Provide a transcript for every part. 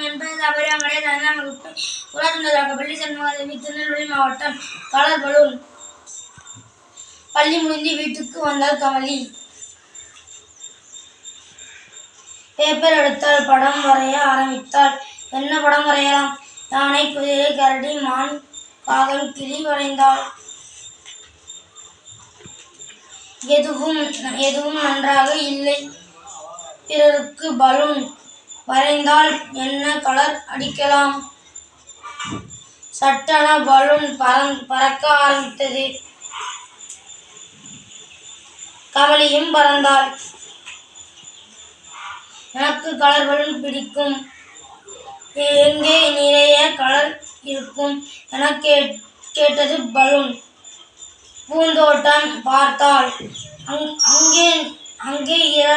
வணக்கம் என்பது அபரியாமடைய தனியார் வகுப்பு உலகத்துண்டதாக பள்ளி சண்முகாதேவி திருநெல்வேலி மாவட்டம் கலர் பலூன் பள்ளி முடிந்து வீட்டுக்கு வந்தால் கமலி. பேப்பர் எடுத்தால் படம் வரைய ஆரம்பித்தாள் என்ன படம் வரையலாம்? யானை குதிரை கரடி மான் காகம் கிளி வரைந்தாள் எதுவும் எதுவும் நன்றாக இல்லை. பிறருக்கு பலூன் வரைந்தால் என்ன கலர் அடிக்கலாம்? சட்டென பலூன் பறந் பறக்க ஆரம்பித்தது. கவலையும் பறந்தாள். எனக்கு கலர் பலூன் பிடிக்கும். எங்கே நிறைய கலர் இருக்கும்? என கேட் கேட்டது பலூன் பூந்தோட்டம் பார்த்தாள். அங் அங்கே அங்கே இர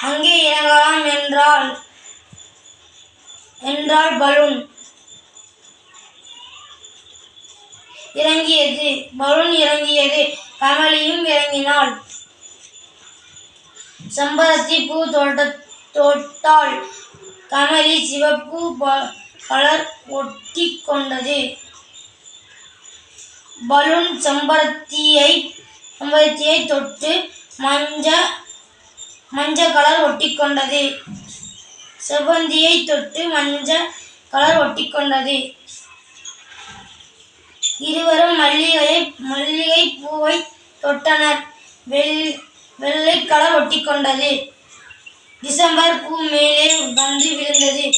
அங்கே இறங்கலாம் என்றால் என்றால் பலூன். இறங்கியது பலூன் இறங்கியது கமலியும் இறங்கினாள். செம்பருத்தி பூ தொட்ட தொட்டாள். கமலி சிவப்பு ப- கலர் ஒட்டி கொண்டது. பலூன் செம்பருத்தியை செம்பருத்தியை தொட்டு மஞ்ச மஞ்சள் கலர் ஒட்டிக்கொண்டது. செவ்வந்தியை தொட்டு மஞ்சள் கலர் ஒட்டிக்கொண்டது. இருவரும் மல்லிகையை மல்லிகை பூவை தொட்டனர். வெள் வெள்ளை கலர் ஒட்டிக்கொண்டது. டிசம்பர் பூ மேலே வந்து விழுந்தது.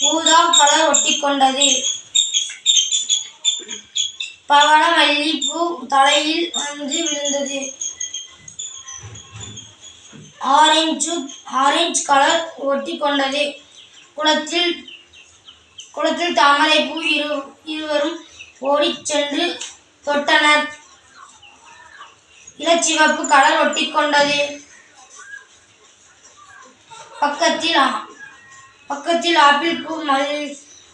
ஊதா கலர் ஒட்டிக்கொண்டது. பவள மல்லிப்பூ தலையில் வந்து விழுந்தது. ஆரஞ்சு ஆரஞ்சு கலர் ஒட்டி கொண்டது குளத்தில் குளத்தில் தாமரைப்பூ இரு இருவரும் ஓடிச் சென்று தொட்டனர். இளச்சிவப்பு கலர் ஒட்டி கொண்டது பக்கத்தில் பக்கத்தில் ஆப்பிள் பூ மல்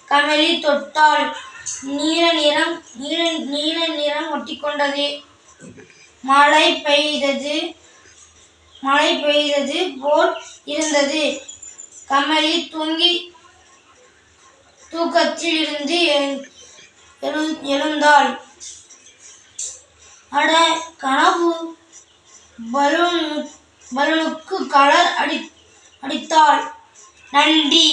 கமலி தொட்டால் நீல நிறம் நீல நீல நிறம் ஒட்டிக்கொண்டது. மழை பெய்தது. மழை பெய்தது போல் இருந்தது. கமலி தூங்கி தூக்கத்தில் இருந்து எழுந்தாள். அட கனவு! பலூன் பலூனுக்கு கலர் அடி அடித்தாள். நன்றி!